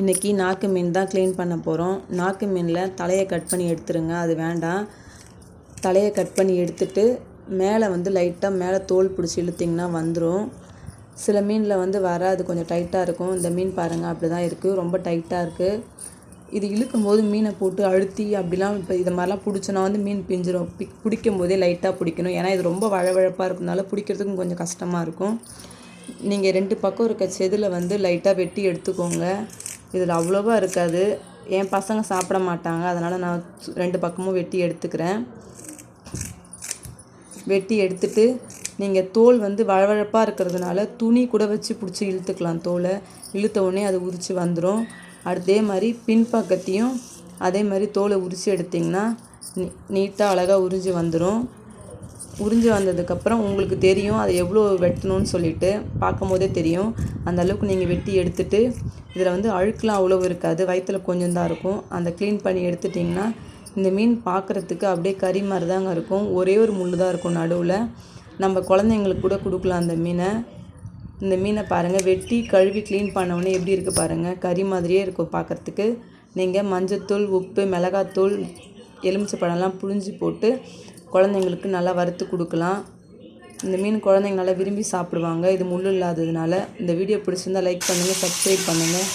இன்றைக்கி நாக்கு மீன் தான் க்ளீன் பண்ண போகிறோம் நாக்கு மீனில் தலையை கட் பண்ணி எடுத்துருங்க. அது வேண்டாம். தலையை கட் பண்ணி எடுத்துட்டு மேலே வந்து லைட்டாக மேலே தோல் பிடிச்சி இழுத்திங்கன்னா வந்துடும் சில மீனில் வந்து வராது கொஞ்சம் டைட்டாக இருக்கும். இந்த மீன் பாருங்கள் அப்படி தான் இருக்குது ரொம்ப டைட்டாக இருக்குது இது இழுக்கும்போது மீனை போட்டு அழுத்தி அப்படிலாம் இப்போ இது மாதிரிலாம் பிடிச்சோன்னா வந்து மீன் பிஞ்சிரும். பி பிடிக்கும் போதே லைட்டாக பிடிக்கணும். ஏன்னா இது ரொம்ப வழவழப்பாக இருக்கிறதுனால பிடிக்கிறதுக்கும் கொஞ்சம் கஷ்டமாக இருக்கும். நீங்கள் ரெண்டு பக்கம் இருக்க செதில் வந்து லைட்டாக வெட்டி எடுத்துக்கோங்க. இதில் அவ்வளோவா இருக்காது. என் பசங்க சாப்பிட மாட்டாங்க. அதனால் நான் ரெண்டு பக்கமும் வெட்டி எடுத்துக்கிறேன். வெட்டி எடுத்துட்டு நீங்கள் தோல் வந்து வழவழப்பாக இருக்கிறதுனால துணி கூட வச்சு பிடிச்சி இழுத்துக்கலாம் தோலை. இழுத்த உடனே அது உரித்து வந்துடும் அதே மாதிரி பின்பக்கத்தையும் அதே மாதிரி தோலை உரித்து எடுத்திங்கன்னா நீ நீட்டாக அழகாக உறிஞ்சி வந்துடும் உறிஞ்சி வந்ததுக்கப்புறம் உங்களுக்கு தெரியும் அதை எவ்வளோ வெட்டணும்னு சொல்லிட்டு பார்க்கும் போதே தெரியும். அந்த அளவுக்கு நீங்கள் வெட்டி எடுத்துட்டு இதில் வந்து அழுக்கெலாம் அவ்வளோ இருக்காது. வயிற்றுல கொஞ்சம் தான் இருக்கும். அந்த க்ளீன் பண்ணி எடுத்துட்டிங்கன்னா இந்த மீன் பார்க்குறதுக்கு அப்படியே கறி மாதிரி தாங்க இருக்கும். ஒரே ஒரு முள் தான் இருக்கும் நடுவில். நம்ம குழந்தைங்களுக்கு கூட கொடுக்கலாம் அந்த மீனை. இந்த மீனை பாருங்கள் வெட்டி கழுவி க்ளீன் பண்ணவொடனே எப்படி இருக்குது பாருங்கள் கறி மாதிரியே இருக்கும் பார்க்குறதுக்கு நீங்கள் மஞ்சத்தூள் உப்பு மிளகாத்தூள் எலுமிச்சை பழம்லாம் புழிஞ்சு போட்டு குழந்தைங்களுக்கு நல்லா வறுத்து கொடுக்கலாம். இந்த மீன் குழந்தைங்க நல்லா விரும்பி சாப்பிடுவாங்க. இது முள் இல்லாததுனால இந்த வீடியோ பிடிச்சிருந்தா லைக் பண்ணுங்கள் சப்ஸ்கிரைப் பண்ணுங்கள்